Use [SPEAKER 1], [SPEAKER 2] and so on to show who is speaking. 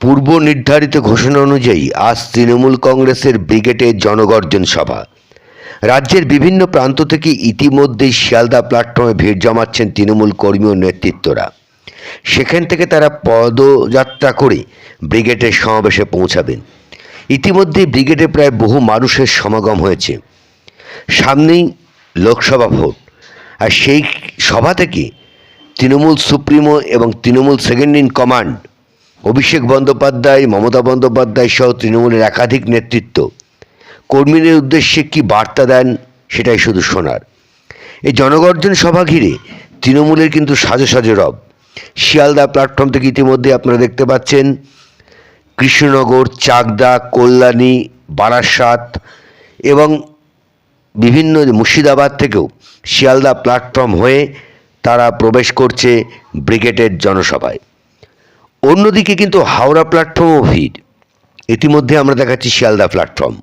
[SPEAKER 1] পূর্ব নির্ধারিত ঘোষণা অনুযায়ী আজ তৃণমূল কংগ্রেসের ব্রিগেডের জনগর্জন সভা। রাজ্যের বিভিন্ন প্রান্ত থেকে ইতিমধ্যেই শিয়ালদা প্ল্যাটফর্মে ভিড় জমাচ্ছেন তৃণমূল কর্মী ও নেতৃত্বরা। সেখান থেকে তারা পদযাত্রা করে ব্রিগেডের সমাবেশে পৌঁছাবেন। ইতিমধ্যেই ব্রিগেডে প্রায় বহু মানুষের সমাগম হয়েছে। সামনেই লোকসভা ভোট। আর সেই সভা থেকে তৃণমূল সুপ্রিমো এবং Trinamool second in command Abhishek Bandyopadhyay, Mamata Bandyopadhyay সহ তৃণমূলের একাধিক নেতৃত্ব। কর্মীদের উদ্দেশ্যে কি বার্তা দেন সেটাই শুধু শোনার। এই জনগর্জন সভা ঘিরে তৃণমূলের কিন্তু সাজো সাজো রব। শিয়ালদা প্ল্যাটফর্ম থেকে ইতিমধ্যে আপনারা দেখতে পাচ্ছেন, কৃষ্ণনগর, চাকদা, কল্যাণী, বারাসাত এবং বিভিন্ন মুর্শিদাবাদ থেকেও শিয়ালদা প্ল্যাটফর্ম হয়ে তারা প্রবেশ করছে ব্রিগেডের জনসভায়। অন্যদিকে কিন্তু হাওড়া প্ল্যাটফর্মও ভিড়। ইতিমধ্যে আমরা দেখাচ্ছি শিয়ালদা প্ল্যাটফর্ম।